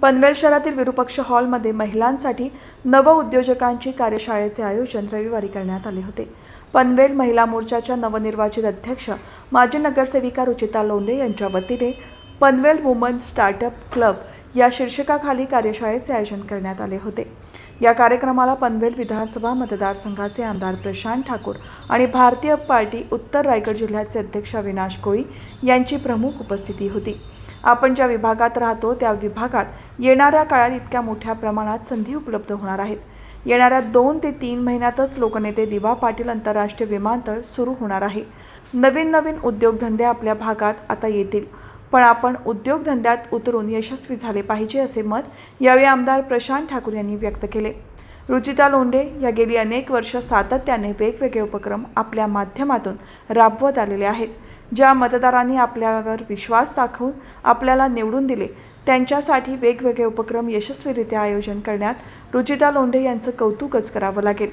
पनवेल शहरातील विरुपक्ष हॉलमध्ये महिलांसाठी नवउद्योजकांची कार्यशाळेचे आयोजन रविवारी करण्यात आले होते. पनवेल महिला मोर्चाच्या नवनिर्वाचित अध्यक्ष माजी नगरसेविका रुचिता लोंढे यांच्या वतीने पनवेल वुमन स्टार्टअप क्लब या शीर्षकाखाली कार्यशाळेचे आयोजन करण्यात आले होते. या कार्यक्रमाला पनवेल विधानसभा मतदारसंघाचे आमदार प्रशांत ठाकूर आणि भारतीय पार्टी उत्तर रायगड जिल्ह्याचे अध्यक्ष अविनाश कोळी यांची प्रमुख उपस्थिती होती. आपण ज्या विभागात राहतो त्या विभागात येणाऱ्या काळात इतक्या मोठ्या प्रमाणात संधी उपलब्ध होणार आहेत. येणाऱ्या दोन ते तीन महिन्यातच लोकनेते दिवा पाटील आंतरराष्ट्रीय विमानतळ सुरू होणार आहे. नवीन नवीन उद्योगधंदे आपल्या भागात आता येतील. पण आपण उद्योगधंद्यात उतरून यशस्वी झाले पाहिजे असे मत यावेळी आमदार प्रशांत ठाकूर यांनी व्यक्त केले. रुचिता लोंढे या गेली अनेक वर्ष सातत्याने वेगवेगळे उपक्रम आपल्या माध्यमातून राबवत आलेले आहेत. ज्या मतदारांनी आपल्यावर विश्वास दाखवून आपल्याला निवडून दिले त्यांच्यासाठी वेगवेगळे उपक्रम यशस्वीरित्या आयोजन करण्यात रुचिता लोंढे यांचं कौतुकच करावं लागेल.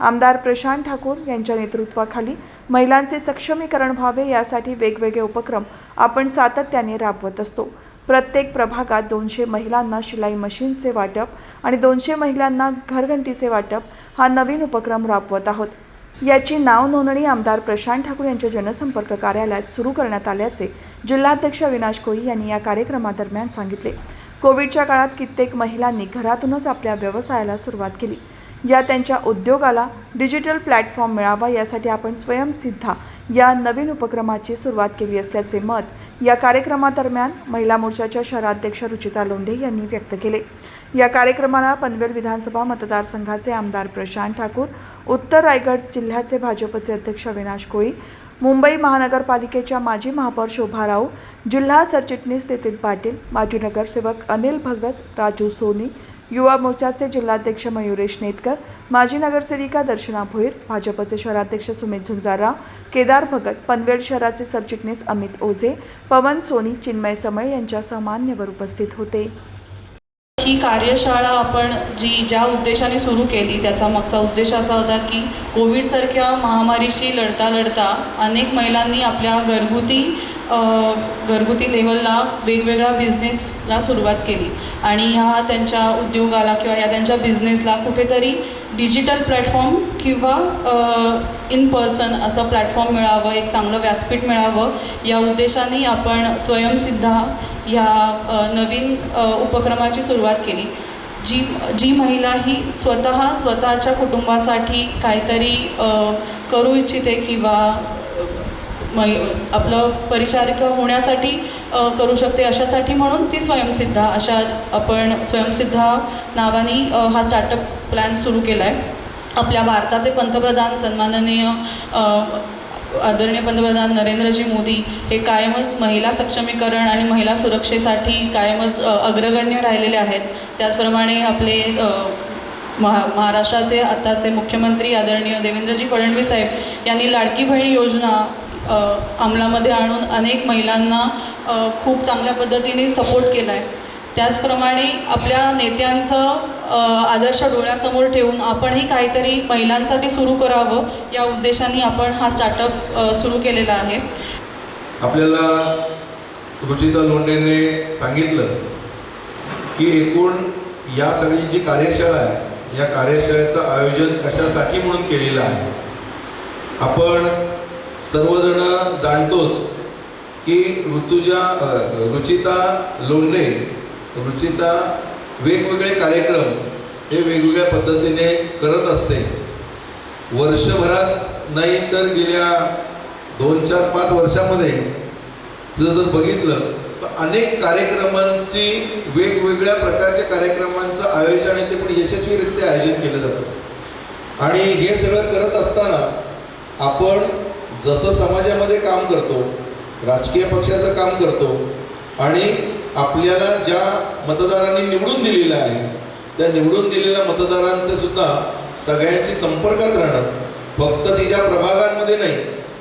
आमदार प्रशांत ठाकूर यांच्या नेतृत्वाखाली महिलांचे सक्षमीकरण व्हावे यासाठी वेगवेगळे उपक्रम आपण सातत्याने राबवत असतो. प्रत्येक प्रभागात दोनशे महिलांना शिलाई मशीनचे वाटप आणि दोनशे महिलांना घरघंटीचे वाटप हा नवीन उपक्रम राबवत आहोत. याची नाव नोंदणी आमदार प्रशांत ठाकूर यांच्या जनसंपर्क कार्यालयात सुरू करण्यात आल्याचे जिल्हाध्यक्ष अविनाश कोळी यांनी या कार्यक्रमादरम्यान सांगितले. कोविडच्या काळात कित्येक महिलांनी घरातूनच आपल्या व्यवसायाला सुरुवात केली. या त्यांच्या उद्योगाला डिजिटल प्लॅटफॉर्म मिळावा यासाठी आपण स्वयंसिद्धा या नवीन उपक्रमाची सुरुवात केली असल्याचे मत या कार्यक्रमादरम्यान महिला मोर्चाच्या शहराध्यक्ष रुचिता लोंढे यांनी व्यक्त केले. या कार्यक्रमाला पनवेल विधानसभा मतदारसंघाचे आमदार प्रशांत ठाकूर उत्तर रायगड जिल्ह्याचे भाजपचे अध्यक्ष अविनाश कोळी मुंबई महानगरपालिकेच्या माजी महापौर शोभा राऊ जिल्हा सरचिटणीस नितीन पाटील माजी नगरसेवक अनिल भगत राजू सोनी युवा मोर्चाचे जिल्हाध्यक्ष मयुरेश नेतकर माजी नगरसेविका दर्शना भोईर भाजपचे शहराध्यक्ष सुमित झुंजारराव केदार भगत पनवेल शहराचे सरचिटणीस अमित ओझे पवन सोनी चिन्मय समळे यांच्यासह मान्यवर उपस्थित होते. ही कार्यशाळा आपण जी ज्या उद्देशाने सुरू केली त्याचा मागचा उद्देश असा होता की कोविडसारख्या महामारीशी लढता लढता अनेक महिलांनी आपल्या घरगुती घरगुती लेवलला वेगवेगळ्या बिझनेसला सुरुवात केली. आणि ह्या त्यांच्या उद्योगाला किंवा ह्या त्यांच्या बिझनेसला कुठेतरी डिजिटल प्लॅटफॉर्म किंवा इन पर्सन असं प्लॅटफॉर्म मिळावं एक चांगलं व्यासपीठ मिळावं या उद्देशाने आपण स्वयंसिद्धा ह्या नवीन उपक्रमाची सुरुवात केली. जी जी महिला ही स्वतः स्वतःच्या कुटुंबासाठी काहीतरी करू इच्छिते किंवा मै आपलं परिचारिका होण्यासाठी करू शकते अशासाठी म्हणून ती स्वयंसिद्धा अशा आपण स्वयंसिद्धा नावाने हा स्टार्टअप प्लॅन सुरू केला आहे आपल्या भारताचे पंतप्रधान सन्माननीय आदरणीय पंतप्रधान नरेंद्रजी मोदी हे कायमच महिला सक्षमीकरण आणि महिला सुरक्षेसाठी कायमच अग्रगण्य राहिलेले आहेत. त्याचप्रमाणे आपले महा महाराष्ट्राचे आत्ताचे मुख्यमंत्री आदरणीय देवेंद्रजी फडणवीस साहेब यांनी लाडकी बहीण योजना अंमलामध्ये आणून अनेक महिलांना खूप चांगल्या पद्धतीने सपोर्ट केला आहे त्याचप्रमाणे आपल्या नेत्यांचं आदर्श डोळ्यासमोर ठेवून आपणही काहीतरी महिलांसाठी सुरू करावं या उद्देशाने आपण हा स्टार्टअप सुरू केलेला आहे. आपल्याला रुचिता लोंढेने सांगितलं की एकूण या सगळी जी कार्यशाळा आहे या कार्यशाळेचं आयोजन कशासाठी म्हणून केलेलं आहे? आपण सर्वजण जाणतो की ऋतुजा रुचिता लोंढे रुचिता वेगवेगळे कार्यक्रम हे वेगवेगळ्या पद्धतीने करत असते. वर्षभरात नाही तर गेल्या दोन चार पाच वर्षामध्ये जर जर बघितलं तर अनेक कार्यक्रमांची वेगवेगळ्या प्रकारच्या कार्यक्रमांचं आयोजन आणि ते पण यशस्वीरित्या आयोजन केलं जातं. आणि हे सगळं करत असताना आपण जसं समाजामध्ये काम करतो राजकीय पक्षाचं काम करतो आणि आपल्याला ज्या मतदारांनी निवडून दिलेलं आहे त्या निवडून दिलेल्या मतदारांचं सुद्धा सगळ्यांची संपर्कात राहणं फक्त तिच्या प्रभागांमध्ये नाही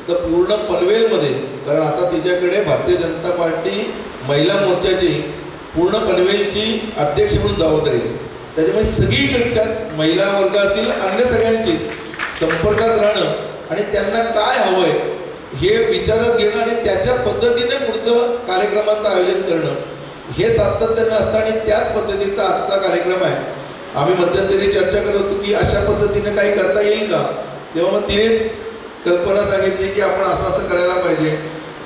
तर पूर्ण पनवेलमध्ये कारण आता तिच्याकडे भारतीय जनता पार्टी महिला मोर्चाची पूर्ण पनवेलची अध्यक्ष म्हणून जबाबदारी त्याच्यामुळे सगळीकडच्याच महिला वर्ग असतील अन्य सगळ्यांची संपर्कात राहणं आणि त्यांना काय हवं आहे हे विचारात घेणं आणि त्याच्या पद्धतीने पुढचं कार्यक्रमाचं आयोजन करणं हे सातत्यानं असतं आणि त्याच पद्धतीचा आजचा कार्यक्रम आहे. आम्ही मध्यंतरी चर्चा करत होतो की अशा पद्धतीने काही करता येईल का? तेव्हा मग तिनेच कल्पना सांगितली की आपण असं असं करायला पाहिजे.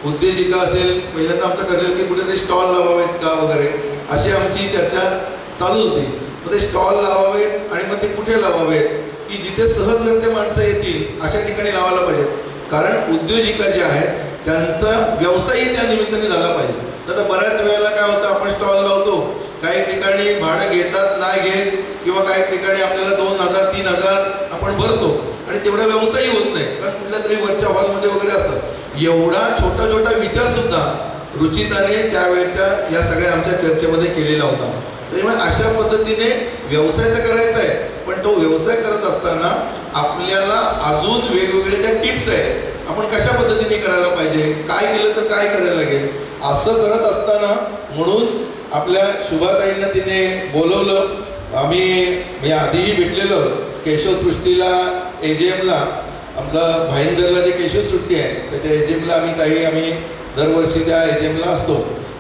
उद्देशिका असेल पहिल्यांदा आमचं ठरलेलं की कुठेतरी स्टॉल लावावेत का वगैरे अशी आमची चर्चा चालू होती. मग ते स्टॉल लावावेत आणि मग ते कुठे लावावेत? की जिथे सहजगत्य माणसं येतील अशा ठिकाणी लावायला पाहिजेत. कारण उद्योजिका जे आहेत त्यांचा व्यवसायही त्या निमित्ताने झाला पाहिजे. तर आता बऱ्याच वेळेला काय होतं आपण स्टॉल लावतो काही ठिकाणी भाडं घेतात नाही घेत किंवा काही ठिकाणी आपल्याला दोन हजार तीन हजार आपण भरतो. आणि तेवढा व्यवसायही होत नाही कारण कुठल्या तरी वरच्या हॉलमध्ये वगैरे असतात एवढा छोटा छोटा विचार सुद्धा रुचिताने त्यावेळेच्या या सगळ्या आमच्या चर्चेमध्ये केलेला होता. त्याच्यामुळे अशा पद्धतीने व्यवसाय तर करायचा आहे पण तो व्यवसाय करत असताना आपल्याला अजून वेगवेगळ्या ज्या टिप्स आहेत. आपण कशा पद्धतीने करायला पाहिजे? काय केलं तर काय करायला लागेल? असं करत असताना म्हणून आपल्या शुभाताईंना तिने बोलवलं. आम्ही मी आधीही भेटलेलो केशवसृष्टीला ए जे एमला आपलं भाईंदरला जे केशवसृष्टी आहे त्याच्या ए जे एमला आम्ही ताई आम्ही दरवर्षी त्या ए जे एमला असतो.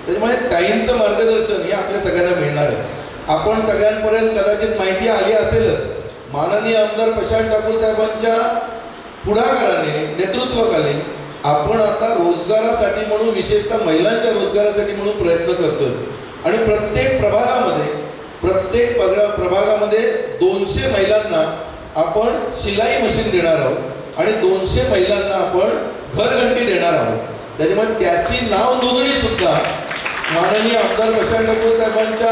त्याच्यामुळे ताईंचं मार्गदर्शन हे आपल्या सगळ्यांना मिळणार आहे. आपण सगळ्यांपर्यंत कदाचित माहिती आली असेलच. माननीय आमदार प्रशांत ठाकूर साहेबांच्या पुढाकाराने नेतृत्वाखाली आपण आता रोजगारासाठी म्हणून विशेषतः महिलांच्या रोजगारासाठी म्हणून प्रयत्न करतो आणि प्रत्येक प्रभागामध्ये प्रत्येक पग प्रभागामध्ये दोनशे महिलांना आपण शिलाई मशीन देणार आहोत आणि दोनशे महिलांना आपण घरघंटी देणार आहोत. त्याच्यामुळे त्याची नाव नोंदणीसुद्धा माननीय आमदार प्रशांत ठाकूर साहेबांच्या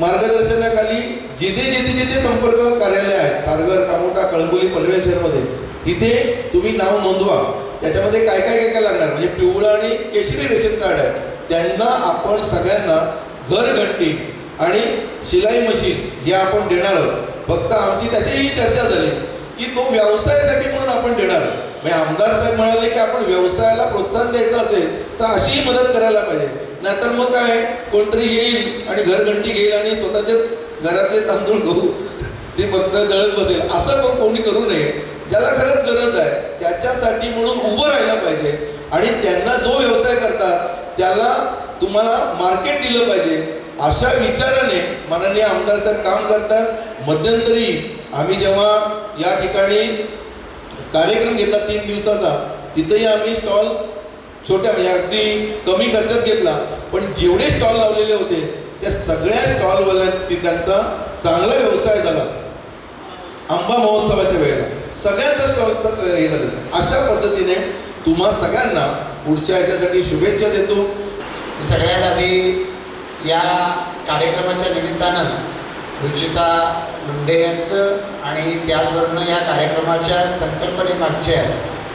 मार्गदर्शनाखाली जिथे जिथे जिथे संपर्क कार्यालय आहेत खारघर कामोटा कळंबोली पनवेल शहरमध्ये तिथे तुम्ही नाव नोंदवा. त्याच्यामध्ये काय काय काय काय लागणार? म्हणजे पिवळं आणि केशरी रेशन कार्ड आहे. त्यांना आपण सगळ्यांना घरघंटी आणि शिलाई मशीन हे आपण देणार आहोत. फक्त आमची त्याचीही चर्चा झाली की तो व्यवसायासाठी म्हणून आपण देणार आहोत. म्हणजे आमदार साहेब म्हणाले की आपण व्यवसायाला प्रोत्साहन द्यायचं असेल तर अशीही मदत करायला पाहिजे. नाहीतर मग काय? कोणतरी येईल आणि घरघंटी घेईल आणि स्वतःच्याच घरातले तांदूळ गहू ते फक्त दळत बसेल. असं कोणी करू नये. ज्याला खरंच गरज आहे त्याच्यासाठी म्हणून उभं राहिलं पाहिजे. आणि त्यांना जो व्यवसाय करतात त्याला तुम्हाला मार्केट दिलं पाहिजे. अशा विचाराने माननीय आमदार साहेब काम करतात. मध्यंतरी आम्ही जेव्हा या ठिकाणी कार्यक्रम घेतला तीन दिवसाचा. तिथेही आम्ही स्टॉल छोट्या म्हणजे अगदी कमी खर्चात घेतला. पण जेवढे स्टॉल लावलेले होते त्या सगळ्या स्टॉलवाल्यांनी त्यांचा चांगला व्यवसाय झाला. आंबा महोत्सवाच्या वेळेला. सगळ्यांचा स्टॉलचं हे झालं अशा पद्धतीने तुम्हा सगळ्यांना पुढच्या ह्याच्यासाठी शुभेच्छा देतो. सगळ्यात आधी या कार्यक्रमाच्या निमित्तानं रुचिता मुंडे यांचं आणि त्याचबरोबर या कार्यक्रमाच्या संकल्पनेमागच्या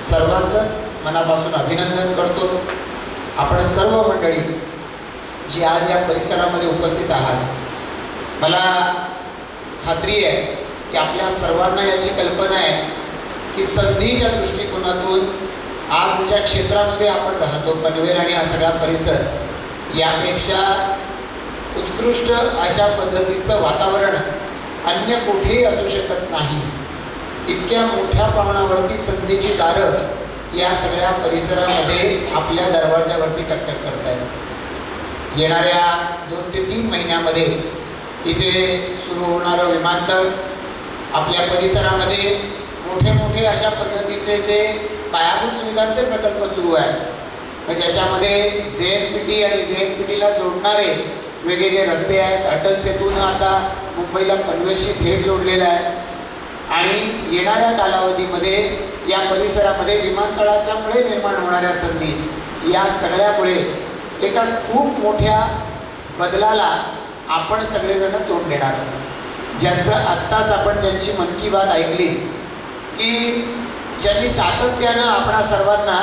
सर्वांचंच मनापासून अभिनंदन करतो. आपण सर्व मंडळी जी आज या परिसरामध्ये उपस्थित आहात मला खात्री आहे की आपल्या सर्वांना याची कल्पना आहे की संधीच्या दृष्टिकोनातून आज ज्या क्षेत्रामध्ये आपण राहतो पनवेल आणि हा सगळा परिसर यापेक्षा उत्कृष्ट अशा पद्धतीचं वातावरण अन्य कुठेही असू शकत नाही. इतक्या मोठ्या प्रमाणावरती संधीची दारं या सगळ्या परिसरामध्ये आपल्या दरवाजावरती टकटक करत आहेत येणाऱ्या दोन ते तीन महिन्यामध्ये इथे सुरू होणारं विमानतळ आपल्या परिसरामध्ये मोठे मोठे अशा पद्धतीचे जे पायाभूत सुविधांचे प्रकल्प सुरू आहेत. मग ज्याच्यामध्ये जे एन पी टी आणि जे एन पी टीला जोडणारे वेगवेगळे रस्ते आहेत. अटल सेतूनं आता मुंबईला पनवेलशी थेट जोडलेला आहे. आणि येणाऱ्या कालावधीमध्ये या परिसरामध्ये विमानतळाच्यामुळे निर्माण होणाऱ्या संधी या सगळ्यामुळे एका खूप मोठ्या बदलाला आपण सगळेजण तोंड देणार आहोत. ज्यांचं आत्ताच आपण ज्यांची मन की बात ऐकली की ज्यांनी सातत्यानं आपणा सर्वांना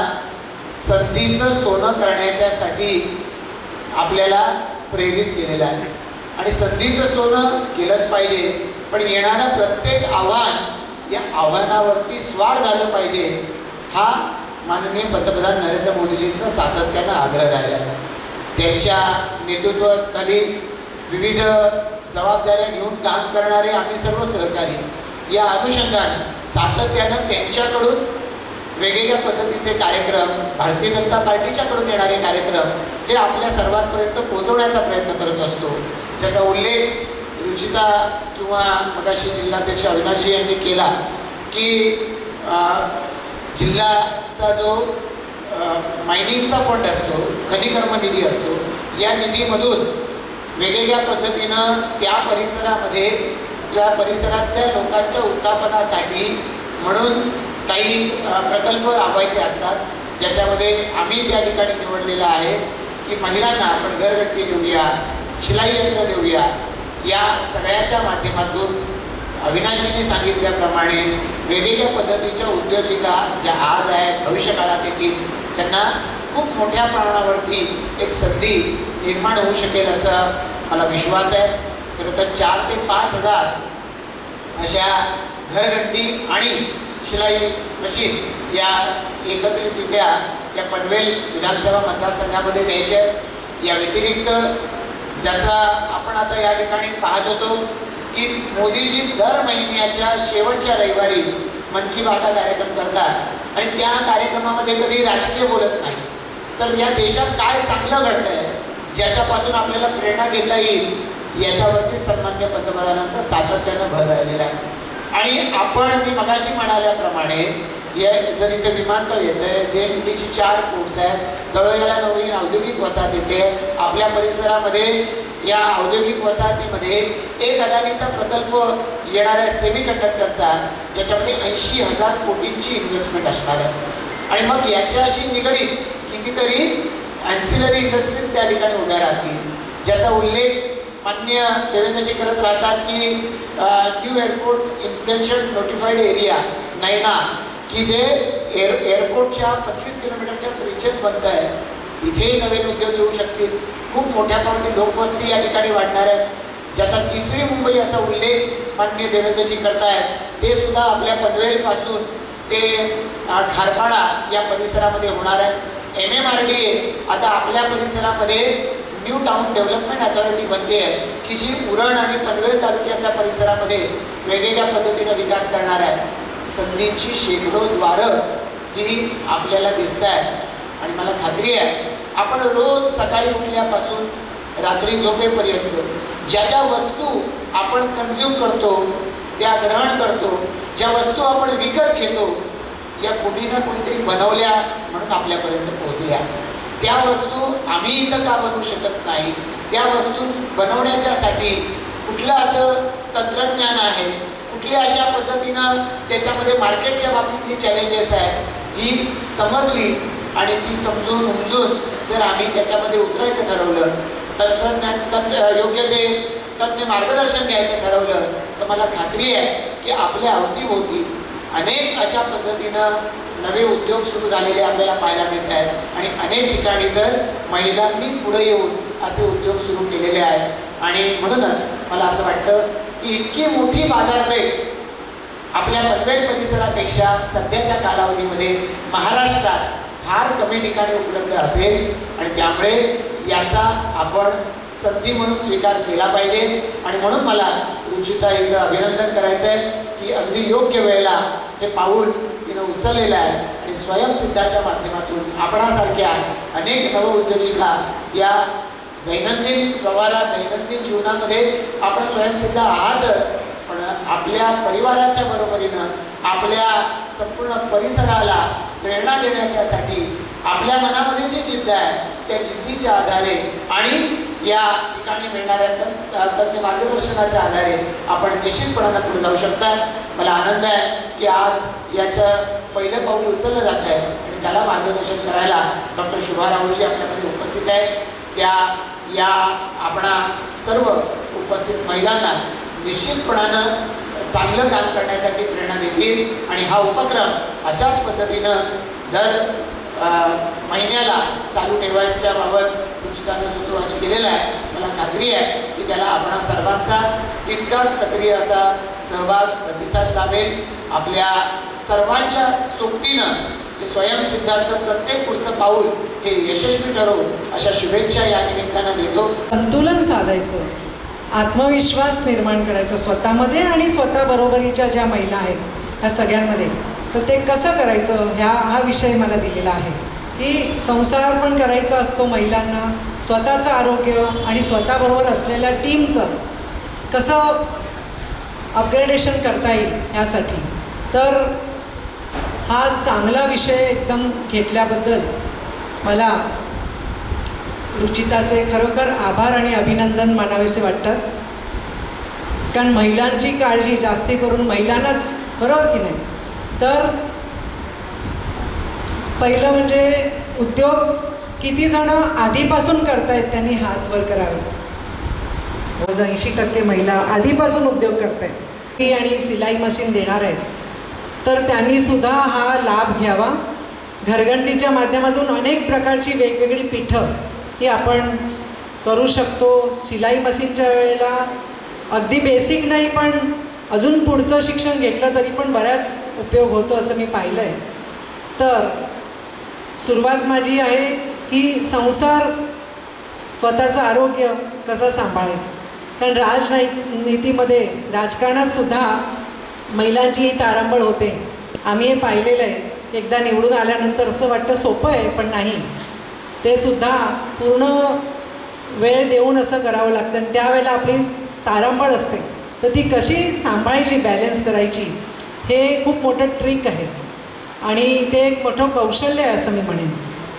संधीचं सोनं करण्याच्यासाठी आपल्याला प्रेरित केलेलं आहे आणि संधीचं सोनं केलंच पाहिजे पण येणारं प्रत्येक आव्हान या आव्हानावरती स्वार झालं पाहिजे हा माननीय पंतप्रधान नरेंद्र मोदीजींचा सातत्यानं आग्रह राहिला आहे. त्यांच्या नेतृत्वाखाली विविध जबाबदाऱ्या घेऊन काम करणारे आम्ही सर्व सहकारी या अनुषंगाने सातत्यानं त्यांच्याकडून वेगवेगळ्या पद्धतीचे कार्यक्रम भारतीय जनता पार्टीच्याकडून येणारे कार्यक्रम हे आपल्या सर्वांपर्यंत पोहोचवण्याचा प्रयत्न करत असतो. ज्याचा उल्लेख रुचिता किंवा मगाशी जिल्हाध्यक्ष अविनाशजी यांनी केला की जिल्ह्याचा जो मायनिंगचा फंड असतो खनिकर्म निधी असतो या निधीमधून वेगवेगळ्या पद्धतीनं त्या परिसरामध्ये त्या परिसरातल्या लोकांच्या उत्थापनासाठी म्हणून काही प्रकल्प राबवायचे असतात ज्याच्यामध्ये आम्ही त्या ठिकाणी निवडलेलं आहे की महिलांना आपण घरगट्टी देऊया शिलाई यंत्र देऊया या सगळ्याच्या माध्यमातून अविनाशीने सांगितल्याप्रमाणे वेगवेगळ्या पद्धतीच्या उद्योजिका ज्या आज आहेत भविष्यकाळात येतील त्यांना खूप मोठ्या प्रमाणावरती एक संधी निर्माण होऊ शकेल असं मला विश्वास आहे. खरं तर चार ते पाच हजार अशा घरगट्टी आणि शिलाई मशीन या एकत्रितरित्या या पनवेल विधानसभा मतदारसंघामध्ये द्यायच्या आहेत. या व्यतिरिक्त ज्याचा आपण आता या ठिकाणी पाहत होतो की मोदीजी दर महिन्याच्या शेवटच्या रविवारी मन की बात हा कार्यक्रम करतात आणि त्या कार्यक्रमामध्ये कधी राजकीय बोलत नाही. तर या देशात काय चांगलं घडतंय ज्याच्यापासून आपल्याला प्रेरणा घेता येईल याच्यावरती सन्मान्य पंतप्रधानांचा सातत्यानं भर राहिलेला आहे. आणि आपण मी मगाशी म्हणाल्याप्रमाणे या जर इथे विमानतळ येतं आहे जे ची चार पोर्ट्स आहेत तळोयाला नवीन औद्योगिक वसाहत येते आपल्या परिसरामध्ये या औद्योगिक वसाहतीमध्ये एक अदानीचा प्रकल्प येणार आहे सेमी कंडक्टरचा ज्याच्यामध्ये ऐंशी हजार कोटींची इन्व्हेस्टमेंट असणार आहे. आणि मग याच्याशी निगडीत कितीतरी अँसिलरी इंडस्ट्रीज त्या ठिकाणी उभ्या राहतील ज्याचा उल्लेख मान्य देवेंद्रजी करत राहतात की new airport influential notified area NAINA की जे एअर एअरपोर्टच्या पंचवीस किलोमीटरच्या त्रिचेत बंद आहे. तिथेही नवीन उद्योग येऊ शकतील. खूप मोठ्या प्रमाणात लोकवस्ती या ठिकाणी वाढणार आहेत. ज्याचा तिसरी मुंबई असा उल्लेख मान्य देवेंद्रजी करतायत ते सुद्धा आपल्या पनवेलपासून ते खारपाडा या परिसरामध्ये होणार आहे M M R D A आता आपल्या परिसरामध्ये न्यू टाउन डेव्हलपमेंट अथॉरिटी बनते आहे की जी उरण आणि पनवेल तालुक्याच्या परिसरामध्ये वेगवेगळ्या पद्धतीनं विकास करणार आहे. संधींची शेकडो द्वारं ही आपल्याला दिसत आहे आणि मला खात्री आहे आपण रोज सकाळी उठल्यापासून रात्री झोपेपर्यंत ज्या ज्या वस्तू आपण कन्झ्युम करतो त्या ग्रहण करतो ज्या वस्तू आपण विकत घेतो या कुणी ना कुणीतरी बनवल्या म्हणून आपल्यापर्यंत पोहोचल्या. त्या वस्तू आम्ही इथं का बनवू शकत नाही? त्या वस्तू बनवण्याच्यासाठी कुठलं असं तंत्रज्ञान आहे? कुठल्या अशा पद्धतीनं त्याच्यामध्ये मार्केटच्या बाबतीतली चॅलेंजेस आहेत? ही समजली आणि ती समजून उमजून जर आम्ही त्याच्यामध्ये उतरायचं ठरवलं तंत्रज्ञान तंत्र योग्य ते तज्ज्ञ मार्गदर्शन घ्यायचं ठरवलं तर मला खात्री आहे की आपल्या अवतीभोवती अनेक अशा पद्धतीनं नवे उद्योग सुरू झालेले आपल्याला पाहायला मिळत आहेत. आणि अनेक ठिकाणी तर महिलांनी पुढे येऊन असे उद्योग सुरू केलेले आहेत. आणि म्हणूनच मला असं वाटतं की इतकी मोठी बाजारपेठ आपल्या पनवेल परिसरापेक्षा सध्याच्या कालावधीमध्ये महाराष्ट्रात फार कमी ठिकाणी उपलब्ध असेल. आणि त्यामुळे याचा आपण संधी म्हणून स्वीकार केला पाहिजे. आणि म्हणून मला रुचिता हिचं अभिनंदन करायचं आहे की अगदी योग्य वेळेला हे पाऊल तिनं उचललेलं आहे. आणि स्वयंसिद्धाच्या माध्यमातून आपणासारख्या अनेक नवउद्योजिका या दैनंदिन व्यवहारात दैनंदिन जीवनामध्ये आपण स्वयंसिद्ध आहातच. पण आपल्या परिवाराच्या बरोबरीनं आपल्या संपूर्ण परिसराला प्रेरणा देण्याच्यासाठी आपल्या मनामध्ये जी जिद्द आहे त्या जिद्दीच्या आधारे आणि या ठिकाणी मिळणाऱ्या तंत तज्ञ मार्गदर्शनाच्या आधारे आपण निश्चितपणानं पुढे जाऊ शकता. मला आनंद आहे की आज याचं पहिलं पाऊल उचललं जात आहे. आणि त्याला मार्गदर्शन करायला डॉक्टर शुभा राऊतजी आपल्यामध्ये उपस्थित आहे त्या या आपणा सर्व उपस्थित महिलांना निश्चितपणानं चांगलं काम करण्यासाठी प्रेरणा देतील. आणि हा उपक्रम अशाच पद्धतीनं दर महिन्याला चालू ठेवायच्या बाबत रुचितानं सुतोवाच केलेला आहे. मला खात्री आहे की त्याला आपणा सर्वांचा तितकाच सक्रिय असा सहभाग प्रतिसाद लाभेल. आपल्या सर्वांच्या सोबतीनं हे स्वयंसिद्धाचं प्रत्येक पुढचं पाऊल हे यशस्वी ठरवू अशा शुभेच्छा या निमित्तानं देतो. संतुलन साधायचं आत्मविश्वास निर्माण करायचा स्वतःमध्ये आणि स्वतः बरोबरीच्या ज्या महिला आहेत ह्या सगळ्यांमध्ये. तर ते कसं करायचं ह्या हा विषय मला दिलेला आहे. की संसार पण करायचा असतो महिलांना स्वतःचं आरोग्य आणि स्वतःबरोबर असलेल्या टीमचं कसं अपग्रेडेशन करता येईल यासाठी. तर हा चांगला विषय एकदम घेतल्याबद्दल मला रुचिताचे खरोखर आभार आणि अभिनंदन मानावेसे वाटतात कारण महिलांची काळजी जास्ती करून महिलांनाच बरोबर की नाही? तर पहिलं म्हणजे उद्योग किती जणं आधीपासून करतायत त्यांनी हात वर करावे. ऐंशी टक्के महिला आधीपासून उद्योग करतायत. ती आणि सिलाई मशीन देणार आहेत. तर त्यांनी सुद्धा हा लाभ घ्यावा. घरघंटीच्या माध्यमातून अनेक प्रकारची वेगवेगळी पीठं ही आपण करू शकतो. शिलाई मशीनच्या वेळेला अगदी बेसिक नाही पण अजून पुढचं शिक्षण घेतलं तरी पण बऱ्याच उपयोग होतो असं मी पाहिलं आहे तर सुरुवात माझी आहे की संसार स्वतःचं आरोग्य कसं सांभाळायचं? कारण राजनाई नीतीमध्ये राजकारणातसुद्धा महिलांची ही तारांबळ होते. आम्ही हे पाहिलेलं आहे एकदा निवडून आल्यानंतर असं वाटतं सोपं आहे पण नाही. ते सुद्धा पूर्ण वेळ देऊन असं करावं लागतं आणि त्यावेळेला आपली तारांबळ असते. तर ती कशी सांभाळायची बॅलन्स करायची हे खूप मोठं ट्रिक आहे. आणि ते एक मोठं कौशल्य आहे असं मी म्हणेन.